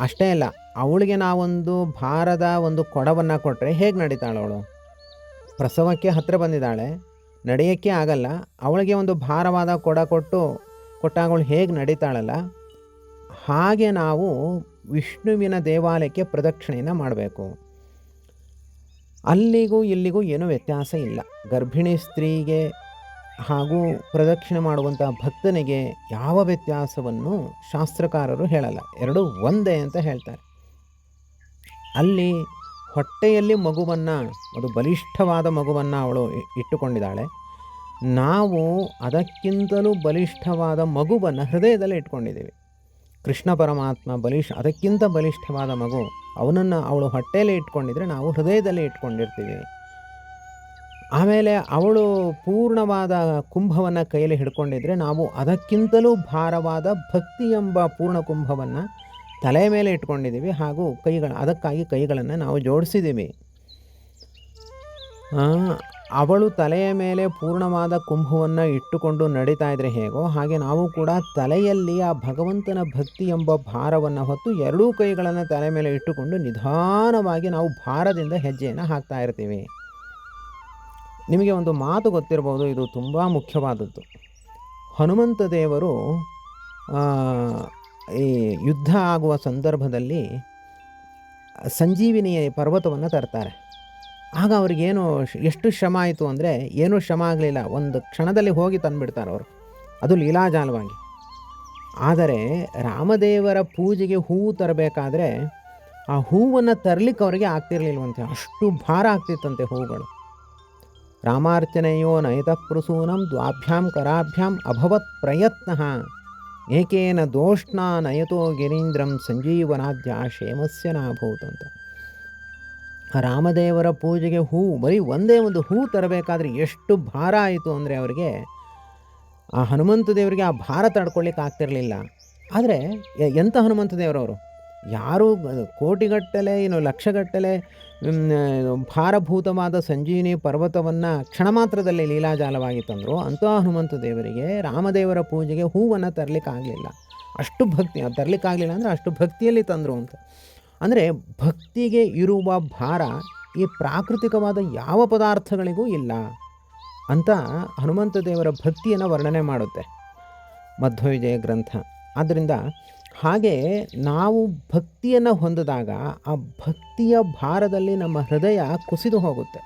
ಅಷ್ಟೇ ಅಲ್ಲ, ಅವಳಿಗೆ ನಾವೊಂದು ಭಾರದ ಒಂದು ಕೊಡವನ್ನು ಕೊಟ್ಟರೆ ಹೇಗೆ ನಡೀತಾಳೆ ಅವಳು? ಪ್ರಸವಕ್ಕೆ ಹತ್ತಿರ ಬಂದಿದ್ದಾಳೆ, ನಡೆಯೋಕ್ಕೆ ಆಗಲ್ಲ, ಅವಳಿಗೆ ಒಂದು ಭಾರವಾದ ಕೊಡ ಕೊಟ್ಟು ಕೊಟ್ಟಾಗಳು ಹೇಗೆ ನಡೀತಾಳಲ್ಲ, ಹಾಗೆ ನಾವು ವಿಷ್ಣುವಿನ ದೇವಾಲಯಕ್ಕೆ ಪ್ರದಕ್ಷಿಣೆಯನ್ನು ಮಾಡಬೇಕು. ಅಲ್ಲಿಗೂ ಇಲ್ಲಿಗೂ ಏನೂ ವ್ಯತ್ಯಾಸ ಇಲ್ಲ. ಗರ್ಭಿಣಿ ಸ್ತ್ರೀಗೆ ಹಾಗೂ ಪ್ರದಕ್ಷಿಣೆ ಮಾಡುವಂಥ ಭಕ್ತನಿಗೆ ಯಾವ ವ್ಯತ್ಯಾಸವನ್ನು ಶಾಸ್ತ್ರಕಾರರು ಹೇಳಲ್ಲ. ಎರಡೂ ಒಂದೇ ಅಂತ ಹೇಳ್ತಾರೆ. ಅಲ್ಲಿ ಹೊಟ್ಟೆಯಲ್ಲಿ ಮಗುವನ್ನು, ಅದು ಬಲಿಷ್ಠವಾದ ಮಗುವನ್ನು ಅವಳು ಇಟ್ಟುಕೊಂಡಿದ್ದಾಳೆ. ನಾವು ಅದಕ್ಕಿಂತಲೂ ಬಲಿಷ್ಠವಾದ ಮಗುವನ್ನು ಹೃದಯದಲ್ಲಿ ಇಟ್ಕೊಂಡಿದ್ದೀವಿ. ಕೃಷ್ಣ ಪರಮಾತ್ಮ ಬಲಿಷ್ಠ ಅದಕ್ಕಿಂತ ಬಲಿಷ್ಠವಾದ ಮಗು. ಅವನನ್ನು ಅವಳು ಹೊಟ್ಟೆಯಲ್ಲಿ ಇಟ್ಕೊಂಡಿದ್ರೆ ನಾವು ಹೃದಯದಲ್ಲಿ ಇಟ್ಕೊಂಡಿರ್ತೀವಿ. ಆಮೇಲೆ ಅವಳು ಪೂರ್ಣವಾದ ಕುಂಭವನ್ನು ಕೈಯಲ್ಲಿ ಹಿಡ್ಕೊಂಡಿದ್ರೆ ನಾವು ಅದಕ್ಕಿಂತಲೂ ಭಾರವಾದ ಭಕ್ತಿ ಎಂಬ ಪೂರ್ಣ ಕುಂಭವನ್ನು ತಲೆ ಮೇಲೆ ಇಟ್ಕೊಂಡಿದ್ದೀವಿ ಹಾಗೂ ಕೈಗಳ, ಅದಕ್ಕಾಗಿ ಕೈಗಳನ್ನು ನಾವು ಜೋಡಿಸಿದ್ದೀವಿ. ಅವಳು ತಲೆಯ ಮೇಲೆ ಪೂರ್ಣವಾದ ಕುಂಭವನ್ನು ಇಟ್ಟುಕೊಂಡು ನಡೀತಾ ಇದ್ರೆ ಹೇಗೋ ಹಾಗೆ ನಾವು ಕೂಡ ತಲೆಯಲ್ಲಿ ಆ ಭಗವಂತನ ಭಕ್ತಿ ಎಂಬ ಭಾರವನ್ನು ಹೊತ್ತು ಎರಡೂ ಕೈಗಳನ್ನು ತಲೆ ಮೇಲೆ ಇಟ್ಟುಕೊಂಡು ನಿಧಾನವಾಗಿ ನಾವು ಭಾರದಿಂದ ಹೆಜ್ಜೆಯನ್ನು ಹಾಕ್ತಾ ಇರ್ತೀವಿ. ನಿಮಗೆ ಒಂದು ಮಾತು ಗೊತ್ತಿರ್ಬೋದು, ಇದು ತುಂಬ ಮುಖ್ಯವಾದದ್ದು. ಹನುಮಂತ ದೇವರು ಈ ಯುದ್ಧ ಆಗುವ ಸಂದರ್ಭದಲ್ಲಿ ಸಂಜೀವಿನಿಯ ಪರ್ವತವನ್ನು ತರ್ತಾರೆ. ಆಗ ಅವ್ರಿಗೇನು ಎಷ್ಟು ಶ್ರಮ ಆಯಿತು ಅಂದರೆ ಏನೂ ಶ್ರಮ ಆಗಲಿಲ್ಲ. ಒಂದು ಕ್ಷಣದಲ್ಲಿ ಹೋಗಿ ತಂದುಬಿಡ್ತಾರೆ ಅವರು. ಅದು ಲೀಲಾಜಾಲವಾಗಿ. ಆದರೆ ರಾಮದೇವರ ಪೂಜೆಗೆ ಹೂವು ತರಬೇಕಾದ್ರೆ ಆ ಹೂವನ್ನು ತರಲಿಕ್ಕೆ ಅವರಿಗೆ ಆಗ್ತಿರ್ಲಿಲ್ವಂತೆ. ಅಷ್ಟು ಭಾರ ಆಗ್ತಿತ್ತಂತೆ ಹೂಗಳು ರಾಮಾರ್ಚನೆಯೋ ನಯತಃಪ್ರಸೂನಂ ದ್ವಾಭ್ಯಾಂ ಕರಾಭ್ಯಾಂ ಅಭವತ್ ಪ್ರಯತ್ನ. ಏಕೇನ ದೋಷ್ಣ ನಯತೋ ಗಿರೀಂದ್ರಂ ಸಂಜೀವನಾದ್ಯ ಕ್ಷೇಮಸ್ಯ ರಾಮದೇವರ ಪೂಜೆಗೆ ಹೂ, ಬರೀ ಒಂದೇ ಒಂದು ಹೂ ತರಬೇಕಾದ್ರೆ ಎಷ್ಟು ಭಾರ ಆಯಿತು ಅಂದರೆ ಅವರಿಗೆ, ಆ ಹನುಮಂತ ದೇವರಿಗೆ ಆ ಭಾರ ತಡ್ಕೊಳ್ಳಿಕ್ಕೆ ಆಗ್ತಿರಲಿಲ್ಲ. ಆದರೆ ಎಂಥ ಹನುಮಂತ ದೇವರವರು ಯಾರು ಕೋಟಿಗಟ್ಟಲೆ, ಏನು ಲಕ್ಷಗಟ್ಟಲೆ ಭಾರಭೂತವಾದ ಸಂಜೀವಿನಿ ಪರ್ವತವನ್ನು ಕ್ಷಣ ಮಾತ್ರದಲ್ಲಿ ಲೀಲಾಜಾಲವಾಗಿ ತಂದರು ಅಂಥ ಹನುಮಂತ ದೇವರಿಗೆ ರಾಮದೇವರ ಪೂಜೆಗೆ ಹೂವನ್ನು ತರಲಿಕ್ಕಾಗಲಿಲ್ಲ. ಅಷ್ಟು ಭಕ್ತಿ ಅದು ತರಲಿಕ್ಕಾಗಲಿಲ್ಲ ಅಂದರೆ ಅಷ್ಟು ಭಕ್ತಿಯಲ್ಲಿ ತಂದರು ಅಂತ. ಅಂದರೆ ಭಕ್ತಿಗೆ ಇರುವ ಭಾರ ಈ ಪ್ರಾಕೃತಿಕವಾದ ಯಾವ ಪದಾರ್ಥಗಳಿಗೂ ಇಲ್ಲ ಅಂತ ಹನುಮಂತ ದೇವರ ಭಕ್ತಿಯನ್ನು ವರ್ಣನೆ ಮಾಡುತ್ತೆ. ಮಧ್ವವಿಜಯ ಗ್ರಂಥ. ಆದ್ದರಿಂದ ಹಾಗೆ ನಾವು ಭಕ್ತಿಯನ್ನು ಹೊಂದಿದಾಗ ಆ ಭಕ್ತಿಯ ಭಾರದಲ್ಲಿ ನಮ್ಮ ಹೃದಯ ಕುಸಿದು ಹೋಗುತ್ತೆ.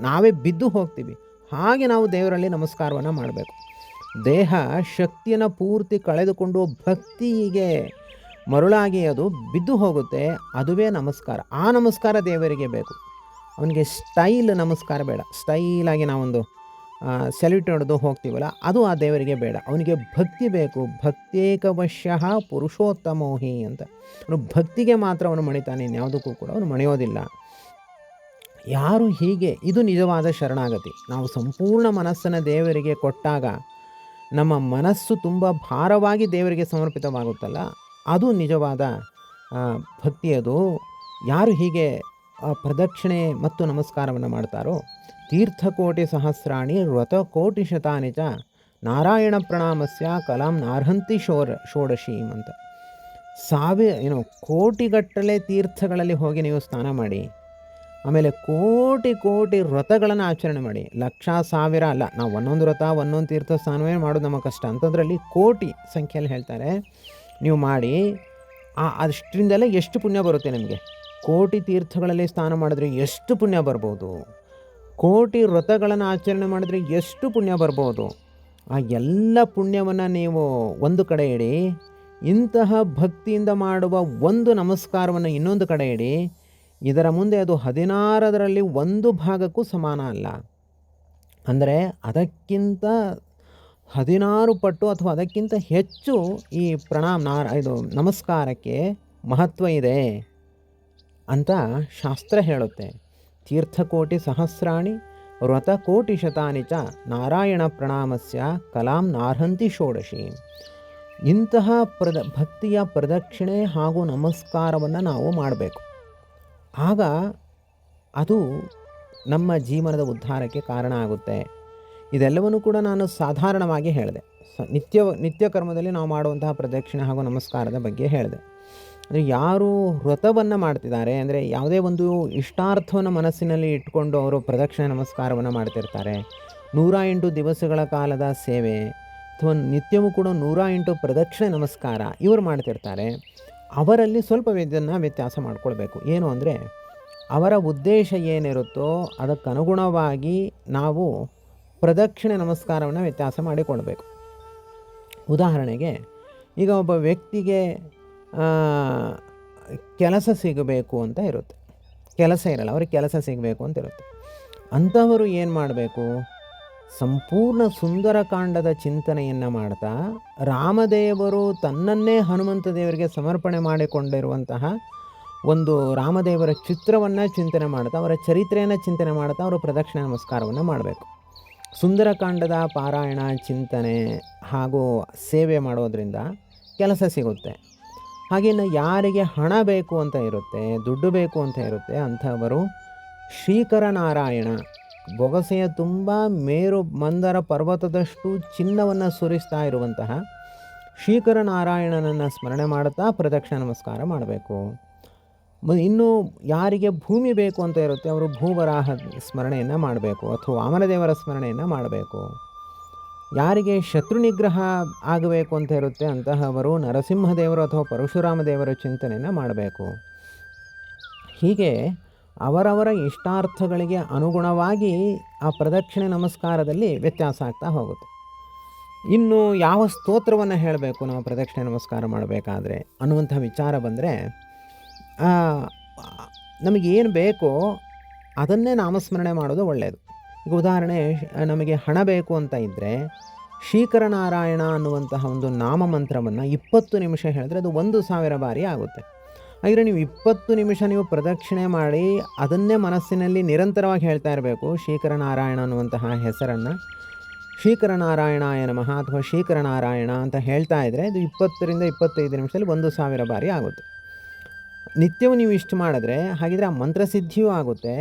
ನಾವೇ ಬಿದ್ದು ಹೋಗ್ತೀವಿ. ಹಾಗೆ ನಾವು ದೇವರಲ್ಲಿ ನಮಸ್ಕಾರವನ್ನು ಮಾಡಬೇಕು. ದೇಹ ಶಕ್ತಿಯನ್ನು ಪೂರ್ತಿ ಕಳೆದುಕೊಂಡು ಭಕ್ತಿಗೆ ಮರುಳಾಗಿ ಅದು ಬಿದ್ದು ಹೋಗುತ್ತೆ, ಅದುವೇ ನಮಸ್ಕಾರ. ಆ ನಮಸ್ಕಾರ ದೇವರಿಗೆ ಬೇಕು. ಅವನಿಗೆ ಸ್ಟೈಲ್ ನಮಸ್ಕಾರ ಬೇಡ. ಸ್ಟೈಲಾಗಿ ನಾವೊಂದು ಸೆಲ್ಯೂಟ್ ಹೊಡೆದು ಹೋಗ್ತೀವಲ್ಲ, ಅದು ಆ ದೇವರಿಗೆ ಬೇಡ. ಅವನಿಗೆ ಭಕ್ತಿ ಬೇಕು. ಭಕ್ತೇಕವಶ್ಯಃ ಪುರುಷೋತ್ತಮೋಹಿ ಅಂತ. ಅವನು ಭಕ್ತಿಗೆ ಮಾತ್ರ ಅವನು ಮಣಿತಾನೆ ಇನ್ಯಾವುದಕ್ಕೂ ಕೂಡ ಅವನು ಮಣಿಯೋದಿಲ್ಲ. ಯಾರು ಹೀಗೆ, ಇದು ನಿಜವಾದ ಶರಣಾಗತಿ. ನಾವು ಸಂಪೂರ್ಣ ಮನಸ್ಸನ್ನು ದೇವರಿಗೆ ಕೊಟ್ಟಾಗ ನಮ್ಮ ಮನಸ್ಸು ತುಂಬ ಭಾರವಾಗಿ ದೇವರಿಗೆ ಸಮರ್ಪಿತವಾಗುತ್ತಲ್ಲ ಅದು ನಿಜವಾದ ಭಕ್ತಿ ಭಕ್ತಿಯದು ಯಾರು ಹೀಗೆ ಪ್ರದಕ್ಷಿಣೆ ಮತ್ತು ನಮಸ್ಕಾರವನ್ನು ಮಾಡ್ತಾರೋ, ತೀರ್ಥಕೋಟಿ ಸಹಸ್ರಾಣಿ ವ್ರತಕೋಟಿ ಶತಾನಿ ಚ ನಾರಾಯಣ ಪ್ರಣಾಮಸ್ಯ ಕಲಾಂ ನಾರ್ಹಂತಿ ಶೋರ, ಷೋಡಶೀಂ ಅಂತ. ಸಾವಿರ, ಏನೋ, ಕೋಟಿಗಟ್ಟಲೆ ತೀರ್ಥಗಳಲ್ಲಿ ಹೋಗಿ ನೀವು ಸ್ನಾನ ಮಾಡಿ, ಆಮೇಲೆ ಕೋಟಿ ಕೋಟಿ ವ್ರತಗಳನ್ನು ಆಚರಣೆ ಮಾಡಿ. ಲಕ್ಷ ಸಾವಿರ ಅಲ್ಲ, ನಾವು ಒಂದೊಂದು ವ್ರತ ಒಂದೊಂದು ತೀರ್ಥ ಸ್ನಾನವೇ ಮಾಡೋದು ನಮ್ಮ ಕಷ್ಟ. ಅಂತಂದ್ರಲ್ಲಿ ಕೋಟಿ ಸಂಖ್ಯೆಯಲ್ಲಿ ಹೇಳ್ತಾರೆ. ನೀವು ಮಾಡಿ, ಆ ಅಷ್ಟರಿಂದಲೇ ಎಷ್ಟು ಪುಣ್ಯ ಬರುತ್ತೆ ನಿಮಗೆ? ಕೋಟಿ ತೀರ್ಥಗಳಲ್ಲಿ ಸ್ನಾನ ಮಾಡಿದ್ರೆ ಎಷ್ಟು ಪುಣ್ಯ ಬರ್ಬೋದು? ಕೋಟಿ ವ್ರತಗಳನ್ನು ಆಚರಣೆ ಮಾಡಿದ್ರೆ ಎಷ್ಟು ಪುಣ್ಯ ಬರ್ಬೋದು? ಆ ಎಲ್ಲ ಪುಣ್ಯವನ್ನು ನೀವು ಒಂದು ಕಡೆ ಇಡಿ, ಇಂತಹ ಭಕ್ತಿಯಿಂದ ಮಾಡುವ ಒಂದು ನಮಸ್ಕಾರವನ್ನು ಇನ್ನೊಂದು ಕಡೆ ಇಡಿ, ಇದರ ಮುಂದೆ ಅದು ಹದಿನಾರದರಲ್ಲಿ ಒಂದು ಭಾಗಕ್ಕೂ ಸಮಾನ ಅಲ್ಲ. ಅಂದರೆ ಅದಕ್ಕಿಂತ ಹದಿನಾರು ಪಟ್ಟು ಅಥವಾ ಅದಕ್ಕಿಂತ ಹೆಚ್ಚು ಈ ಪ್ರಣಾಮ ನಾರ, ಇದು ನಮಸ್ಕಾರಕ್ಕೆ ಮಹತ್ವ ಇದೆ ಅಂತ ಶಾಸ್ತ್ರ ಹೇಳುತ್ತೆ. ತೀರ್ಥಕೋಟಿ ಸಹಸ್ರಾಣಿ ವ್ರತಕೋಟಿ ಶತಾನಿ ಚ ನಾರಾಯಣ ಪ್ರಣಾಮಸ್ಯ ಕಲಾಂ ನಾರ್ಹಂತಿ ಷೋಡಶಿ. ಇಂತಹ ಪ್ರದ, ಭಕ್ತಿಯ ಪ್ರದಕ್ಷಿಣೆ ಹಾಗೂ ನಮಸ್ಕಾರವನ್ನು ನಾವು ಮಾಡಬೇಕು. ಆಗ ಅದು ನಮ್ಮ ಜೀವನದ ಉದ್ಧಾರಕ್ಕೆ ಕಾರಣ ಆಗುತ್ತೆ. ಇದೆಲ್ಲವನ್ನು ಕೂಡ ನಾನು ಸಾಧಾರಣವಾಗಿ ಹೇಳಿದೆ. ನಿತ್ಯ ನಿತ್ಯ ಕರ್ಮದಲ್ಲಿ ನಾವು ಮಾಡುವಂತಹ ಪ್ರದಕ್ಷಿಣೆ ಹಾಗೂ ನಮಸ್ಕಾರದ ಬಗ್ಗೆ ಹೇಳಿದೆ. ಅಂದರೆ ಯಾರು ವ್ರತವನ್ನು ಮಾಡ್ತಿದ್ದಾರೆ, ಅಂದರೆ ಯಾವುದೇ ಒಂದು ಇಷ್ಟಾರ್ಥವನ್ನು ಮನಸ್ಸಿನಲ್ಲಿ ಇಟ್ಕೊಂಡು ಅವರು ಪ್ರದಕ್ಷಿಣೆ, ನಮಸ್ಕಾರವನ್ನು ಮಾಡ್ತಿರ್ತಾರೆ. ನೂರ ಎಂಟು ದಿವಸಗಳ ಕಾಲದ ಸೇವೆ, ಅಥವಾ ನಿತ್ಯವೂ ಕೂಡ ನೂರ ಎಂಟು ಪ್ರದಕ್ಷಿಣೆ, ನಮಸ್ಕಾರ ಇವರು ಮಾಡ್ತಿರ್ತಾರೆ. ಅವರಲ್ಲಿ ಸ್ವಲ್ಪ ಇದನ್ನು ವ್ಯತ್ಯಾಸ ಮಾಡಿಕೊಳ್ಬೇಕು. ಏನು ಅಂದರೆ ಅವರ ಉದ್ದೇಶ ಏನಿರುತ್ತೋ ಅದಕ್ಕನುಗುಣವಾಗಿ ನಾವು ಪ್ರದಕ್ಷಿಣೆ ನಮಸ್ಕಾರವನ್ನು ವ್ಯತ್ಯಾಸ ಮಾಡಿಕೊಳ್ಬೇಕು. ಉದಾಹರಣೆಗೆ, ಈಗ ಒಬ್ಬ ವ್ಯಕ್ತಿಗೆ ಕೆಲಸ ಸಿಗಬೇಕು ಅಂತ ಇರುತ್ತೆ. ಕೆಲಸ ಇರಲ್ಲ, ಅವ್ರಿಗೆ ಕೆಲಸ ಸಿಗಬೇಕು ಅಂತ ಇರುತ್ತೆ. ಅಂಥವರು ಏನು ಮಾಡಬೇಕು? ಸಂಪೂರ್ಣ ಸುಂದರಕಾಂಡದ ಚಿಂತನೆಯನ್ನು ಮಾಡ್ತಾ, ರಾಮದೇವರು ತನ್ನನ್ನೇ ಹನುಮಂತ ದೇವರಿಗೆ ಸಮರ್ಪಣೆ ಮಾಡಿಕೊಂಡಿರುವಂತಹ ಒಂದು ರಾಮದೇವರ ಚಿತ್ರವನ್ನು ಚಿಂತನೆ ಮಾಡ್ತಾ, ಅವರ ಚರಿತ್ರೆಯನ್ನು ಚಿಂತನೆ ಮಾಡ್ತಾ, ಅವರು ಪ್ರದಕ್ಷಿಣೆ ನಮಸ್ಕಾರವನ್ನು ಮಾಡಬೇಕು. ಸುಂದರಕಾಂಡದ ಪಾರಾಯಣ, ಚಿಂತನೆ ಹಾಗೂ ಸೇವೆ ಮಾಡೋದರಿಂದ ಕೆಲಸ ಸಿಗುತ್ತೆ. ಹಾಗೆಯೇ ಯಾರಿಗೆ ಹಣ ಬೇಕು ಅಂತ ಇರುತ್ತೆ, ದುಡ್ಡು ಬೇಕು ಅಂತ ಇರುತ್ತೆ ಅಂಥವರು ಶ್ರೀಕರನಾರಾಯಣ ಬೊಗಸೆಯ ತುಂಬ ಮೇರು ಮಂದರ ಪರ್ವತದಷ್ಟು ಚಿನ್ನವನ್ನು ಸುರಿಸ್ತಾ ಇರುವಂತಹ ಶ್ರೀಕರನಾರಾಯಣನನ್ನು ಸ್ಮರಣೆ ಮಾಡುತ್ತಾ ಪ್ರದಕ್ಷಿಣ ನಮಸ್ಕಾರ ಮಾಡಬೇಕು. ಇನ್ನು ಯಾರಿಗೆ ಭೂಮಿ ಬೇಕು ಅಂತ ಇರುತ್ತೆ, ಅವರು ಭೂವರಾಹ ಸ್ಮರಣೆಯನ್ನು ಮಾಡಬೇಕು ಅಥವಾ ವಾಮನದೇವರ ಸ್ಮರಣೆಯನ್ನು ಮಾಡಬೇಕು. ಯಾರಿಗೆ ಶತ್ರು ನಿಗ್ರಹ ಆಗಬೇಕು ಅಂತ ಇರುತ್ತೆ, ಅಂತಹವರು ನರಸಿಂಹದೇವರು ಅಥವಾ ಪರಶುರಾಮ ದೇವರ ಚಿಂತನೆಯನ್ನು ಮಾಡಬೇಕು. ಹೀಗೆ ಅವರವರ ಇಷ್ಟಾರ್ಥಗಳಿಗೆ ಅನುಗುಣವಾಗಿ ಆ ಪ್ರದಕ್ಷಿಣೆ ನಮಸ್ಕಾರದಲ್ಲಿ ವ್ಯತ್ಯಾಸ ಆಗ್ತಾ ಹೋಗುತ್ತೆ. ಇನ್ನು ಯಾವ ಸ್ತೋತ್ರವನ್ನು ಹೇಳಬೇಕು, ನಾವು ಪ್ರದಕ್ಷಿಣೆ ನಮಸ್ಕಾರ ಮಾಡಬೇಕಾದ್ರೆ ಅನ್ನುವಂಥ ವಿಚಾರ ಬಂದರೆ ನಮಗೇನು ಬೇಕೋ ಅದನ್ನೇ ನಾಮಸ್ಮರಣೆ ಮಾಡೋದು ಒಳ್ಳೆಯದು ಈಗ ಉದಾಹರಣೆ, ನಮಗೆ ಹಣ ಬೇಕು ಅಂತ ಇದ್ದರೆ ಶ್ರೀಕರನಾರಾಯಣ ಅನ್ನುವಂತಹ ಒಂದು ನಾಮ ಮಂತ್ರವನ್ನು ಇಪ್ಪತ್ತು ನಿಮಿಷ ಹೇಳಿದ್ರೆ ಅದು ಒಂದು ಸಾವಿರ ಬಾರಿ ಆಗುತ್ತೆ. ಹಾಗಿದ್ರೆ ನೀವು ಇಪ್ಪತ್ತು ನಿಮಿಷ ನೀವು ಪ್ರದಕ್ಷಿಣೆ ಮಾಡಿ ಅದನ್ನೇ ಮನಸ್ಸಿನಲ್ಲಿ ನಿರಂತರವಾಗಿ ಹೇಳ್ತಾ ಇರಬೇಕು ಶೀಕರನಾರಾಯಣ ಅನ್ನುವಂತಹ ಹೆಸರನ್ನು. ಶೀಕರನಾರಾಯಣಾಯ ನಮಃ ಅಥವಾ ಶೀಕರನಾರಾಯಣ ಅಂತ ಹೇಳ್ತಾ ಇದ್ದರೆ ಇದು ಇಪ್ಪತ್ತರಿಂದ ಇಪ್ಪತ್ತೈದು ನಿಮಿಷದಲ್ಲಿ ಒಂದು ಸಾವಿರ ಬಾರಿ ಆಗುತ್ತೆ. ನಿತ್ಯವೂ ನೀವು ಇಷ್ಟು ಮಾಡಿದ್ರೆ ಹಾಗಿದ್ರೆ ಆ ಮಂತ್ರಸಿದ್ಧಿಯೂ ಆಗುತ್ತೆ,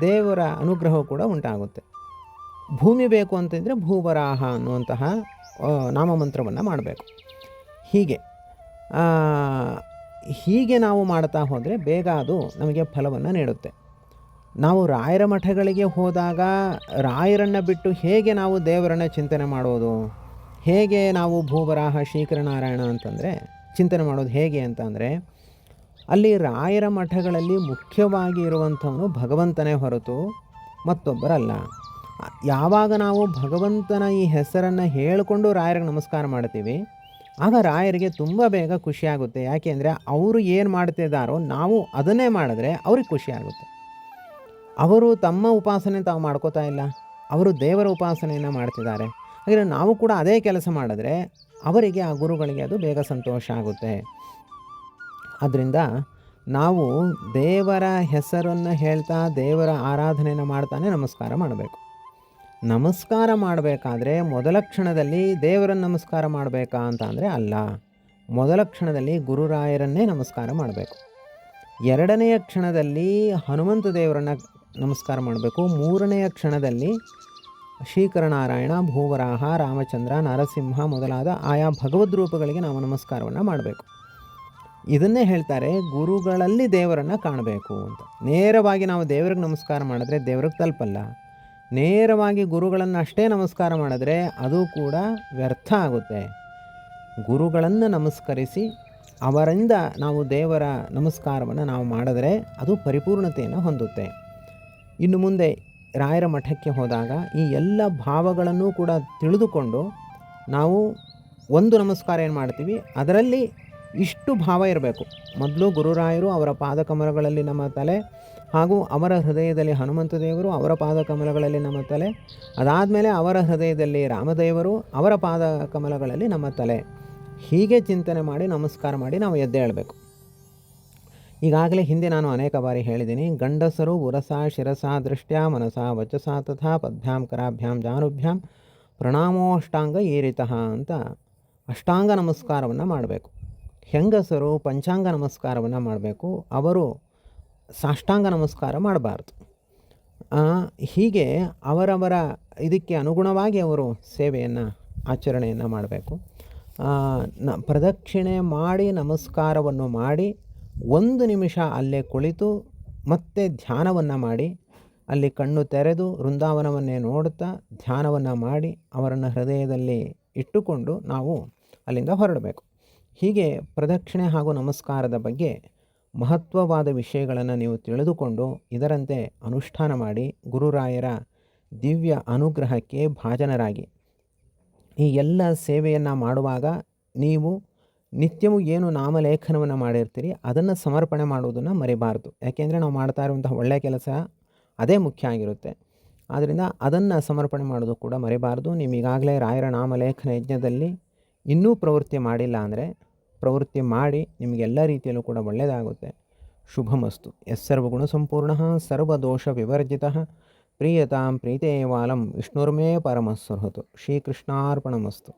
ದೇವರ ಅನುಗ್ರಹವೂ ಕೂಡ ಉಂಟಾಗುತ್ತೆ. ಭೂಮಿ ಬೇಕು ಅಂತಂದರೆ ಭೂವರಾಹ ಅನ್ನುವಂತಹ ನಾಮಮಂತ್ರವನ್ನು ಮಾಡಬೇಕು. ಹೀಗೆ ಹೀಗೆ ನಾವು ಮಾಡ್ತಾ ಹೋದರೆ ಬೇಗ ಅದು ನಮಗೆ ಫಲವನ್ನು ನೀಡುತ್ತೆ. ನಾವು ರಾಯರ ಮಠಗಳಿಗೆ ಹೋದಾಗ ರಾಯರನ್ನು ಬಿಟ್ಟು ಹೇಗೆ ನಾವು ದೇವರನ್ನು ಚಿಂತನೆ ಮಾಡೋದು? ಹೇಗೆ ನಾವು ಭೂವರಾಹ ಶ್ರೀಕರನಾರಾಯಣ ಅಂತಂದರೆ ಚಿಂತನೆ ಮಾಡೋದು ಹೇಗೆ ಅಂತಂದರೆ ಅಲ್ಲಿ ರಾಯರ ಮಠಗಳಲ್ಲಿ ಮುಖ್ಯವಾಗಿ ಇರುವಂಥವನು ಭಗವಂತನೇ ಹೊರತು ಮತ್ತೊಬ್ಬರಲ್ಲ. ಯಾವಾಗ ನಾವು ಭಗವಂತನ ಈ ಹೆಸರನ್ನು ಹೇಳಿಕೊಂಡು ರಾಯರಿಗೆ ನಮಸ್ಕಾರ ಮಾಡ್ತೀವಿ, ಆಗ ರಾಯರಿಗೆ ತುಂಬ ಬೇಗ ಖುಷಿಯಾಗುತ್ತೆ ಯಾಕೆಂದರೆ ಅವರು ಏನು ಮಾಡ್ತಿದ್ದಾರೋ ನಾವು ಅದನ್ನೇ ಮಾಡಿದ್ರೆ ಅವ್ರಿಗೆ ಖುಷಿಯಾಗುತ್ತೆ ಅವರು ತಮ್ಮ ಉಪಾಸನೆ ತಾವು ಮಾಡ್ಕೋತಾ ಇಲ್ಲ, ಅವರು ದೇವರ ಉಪಾಸನೆಯನ್ನು ಮಾಡ್ತಿದ್ದಾರೆ. ಹಾಗೆ ನಾವು ಕೂಡ ಅದೇ ಕೆಲಸ ಮಾಡಿದ್ರೆ ಅವರಿಗೆ, ಆ ಗುರುಗಳಿಗೆ ಅದು ಬೇಗ ಸಂತೋಷ ಆಗುತ್ತೆ. ಆದ್ದರಿಂದ ನಾವು ದೇವರ ಹೆಸರನ್ನು ಹೇಳ್ತಾ ದೇವರ ಆರಾಧನೆಯನ್ನು ಮಾಡ್ತಾನೆ ನಮಸ್ಕಾರ ಮಾಡಬೇಕು. ನಮಸ್ಕಾರ ಮಾಡಬೇಕಾದ್ರೆ ಮೊದಲ ಕ್ಷಣದಲ್ಲಿ ದೇವರನ್ನು ನಮಸ್ಕಾರ ಮಾಡಬೇಕಾ ಅಂತ ಅಂದರೆ ಅಲ್ಲ. ಮೊದಲ ಕ್ಷಣದಲ್ಲಿ ಗುರುರಾಯರನ್ನೇ ನಮಸ್ಕಾರ ಮಾಡಬೇಕು. ಎರಡನೆಯ ಕ್ಷಣದಲ್ಲಿ ಹನುಮಂತ ದೇವರನ್ನು ನಮಸ್ಕಾರ ಮಾಡಬೇಕು. ಮೂರನೆಯ ಕ್ಷಣದಲ್ಲಿ ಶ್ರೀಕರನಾರಾಯಣ, ಭೂವರಾಹ, ರಾಮಚಂದ್ರ, ನರಸಿಂಹ ಮೊದಲಾದ ಆಯಾ ಭಗವದ್ ರೂಪಗಳಿಗೆ ನಾವು ನಮಸ್ಕಾರವನ್ನು ಮಾಡಬೇಕು. ಇದನ್ನೇ ಹೇಳ್ತಾರೆ, ಗುರುಗಳಲ್ಲಿ ದೇವರನ್ನು ಕಾಣಬೇಕು ಅಂತ. ನೇರವಾಗಿ ನಾವು ದೇವ್ರಿಗೆ ನಮಸ್ಕಾರ ಮಾಡಿದ್ರೆ ದೇವ್ರಿಗೆ ತಲುಪಲ್ಲ. ನೇರವಾಗಿ ಗುರುಗಳನ್ನು ಅಷ್ಟೇ ನಮಸ್ಕಾರ ಮಾಡಿದ್ರೆ ಅದು ಕೂಡ ವ್ಯರ್ಥ ಆಗುತ್ತೆ. ಗುರುಗಳನ್ನು ನಮಸ್ಕರಿಸಿ ಅವರಿಂದ ನಾವು ದೇವರ ನಮಸ್ಕಾರವನ್ನು ನಾವು ಮಾಡಿದ್ರೆ ಅದು ಪರಿಪೂರ್ಣತೆಯನ್ನು ಹೊಂದುತ್ತೆ. ಇನ್ನು ಮುಂದೆ ರಾಯರ ಮಠಕ್ಕೆ ಹೋದಾಗ ಈ ಎಲ್ಲ ಭಾವಗಳನ್ನು ಕೂಡ ತಿಳಿದುಕೊಂಡು ನಾವು ಒಂದು ನಮಸ್ಕಾರ ಏನು ಮಾಡ್ತೀವಿ, ಅದರಲ್ಲಿ ಇಷ್ಟು ಭಾವ ಇರಬೇಕು. ಮೊದಲು ಗುರುರಾಯರು ಅವರ ಪಾದಕಮಲಗಳಲ್ಲಿ ನಮ್ಮ ತಲೆ ಹಾಗೂ ಅವರ ಹೃದಯದಲ್ಲಿ ಹನುಮಂತ ದೇವರು ಅವರ ಪಾದಕಮಲಗಳಲ್ಲಿ ನಮ್ಮ ತಲೆ, ಅದಾದಮೇಲೆ ಅವರ ಹೃದಯದಲ್ಲಿ ರಾಮದೇವರು ಅವರ ಪಾದ ಕಮಲಗಳಲ್ಲಿ ನಮ್ಮ ತಲೆ. ಹೀಗೆ ಚಿಂತನೆ ಮಾಡಿ, ನಮಸ್ಕಾರ ಮಾಡಿ ನಾವು ಎದ್ದೇಳಬೇಕು ಈಗಾಗಲೇ ಹಿಂದೆ ನಾನು ಅನೇಕ ಬಾರಿ ಹೇಳಿದ್ದೀನಿ, ಗಂಡಸರು ಉರಸ ಶಿರಸ ದೃಷ್ಟ್ಯ ಮನಸ ವಚಸ ತಥಾ ಪದ್ಭ್ಯಾಂ ಕರಾಭ್ಯಾಂ ಜಾನುಭ್ಯಾಂ ಪ್ರಣಾಮೋಷ್ಟಾಂಗ ಏರಿತಃ ಅಂತ ಅಷ್ಟಾಂಗ ನಮಸ್ಕಾರವನ್ನು ಮಾಡಬೇಕು. ಹೆಂಗಸರು ಪಂಚಾಂಗ ನಮಸ್ಕಾರವನ್ನು ಮಾಡಬೇಕು, ಅವರು ಸಾಷ್ಟಾಂಗ ನಮಸ್ಕಾರ ಮಾಡಬಾರ್ದು. ಹೀಗೆ ಅವರವರ ಇದಕ್ಕೆ ಅನುಗುಣವಾಗಿ ಅವರು ಸೇವೆಯನ್ನು, ಆಚರಣೆಯನ್ನು ಮಾಡಬೇಕು. ನ, ಪ್ರದಕ್ಷಿಣೆ ಮಾಡಿ ನಮಸ್ಕಾರವನ್ನು ಮಾಡಿ ಒಂದು ನಿಮಿಷ ಅಲ್ಲೇ ಕುಳಿತು ಮತ್ತೆ ಧ್ಯಾನವನ್ನು ಮಾಡಿ, ಅಲ್ಲಿ ಕಣ್ಣು ತೆರೆದು ವೃಂದಾವನವನ್ನೇ ನೋಡುತ್ತಾ ಧ್ಯಾನವನ್ನು ಮಾಡಿ ಅವರನ್ನು ಹೃದಯದಲ್ಲಿ ಇಟ್ಟುಕೊಂಡು ನಾವು ಅಲ್ಲಿಂದ ಹೊರಡಬೇಕು. ಹೀಗೆ ಪ್ರದಕ್ಷಿಣೆ ಹಾಗೂ ನಮಸ್ಕಾರದ ಬಗ್ಗೆ ಮಹತ್ವವಾದ ವಿಷಯಗಳನ್ನು ನೀವು ತಿಳಿದುಕೊಂಡು ಇದರಂತೆ ಅನುಷ್ಠಾನ ಮಾಡಿ ಗುರುರಾಯರ ದಿವ್ಯ ಅನುಗ್ರಹಕ್ಕೆ ಭಾಜನರಾಗಿ. ಈ ಎಲ್ಲ ಸೇವೆಯನ್ನು ಮಾಡುವಾಗ ನೀವು ನಿತ್ಯವೂ ಏನು ನಾಮಲೇಖನವನ್ನು ಮಾಡಿರ್ತೀರಿ ಅದನ್ನು ಸಮರ್ಪಣೆ ಮಾಡುವುದನ್ನು ಮರಿಬಾರ್ದು. ಯಾಕೆಂದರೆ ನಾವು ಮಾಡ್ತಾ ಇರುವಂಥ ಒಳ್ಳೆಯ ಕೆಲಸ ಅದೇ ಮುಖ್ಯ ಆಗಿರುತ್ತೆ. ಆದ್ದರಿಂದ ಅದನ್ನು ಸಮರ್ಪಣೆ ಮಾಡೋದು ಕೂಡ ಮರಿಬಾರ್ದು. ನೀವು ಈಗಾಗಲೇ ರಾಯರ ನಾಮಲೇಖನ ಯಜ್ಞದಲ್ಲಿ ಇನ್ನೂ ಪ್ರವೃತ್ತಿ ಮಾಡಿಲ್ಲ ಅಂದರೆ ಪ್ರವೃತ್ತಿ ಮಾಡಿ ನಿಮಗೆಲ್ಲ ರೀತಿಯಲ್ಲೂ ಕೂಡ ಒಳ್ಳೆಯದಾಗುತ್ತೆ. ಶುಭಮಸ್ತು. ಎಸ್ ಸರ್ವಗುಣ ಸಂಪೂರ್ಣ ಸರ್ವದೋಷ ವಿವರ್ಜಿತ ಪ್ರಿಯತಾಂ ಪ್ರೀತೇವಾಲಂ ವಿಷ್ಣುರ್ಮೇ ಪರಮಸ್ವರ್ಹತು ಶ್ರೀಕೃಷ್ಣಾರ್ಪಣಮಸ್ತು.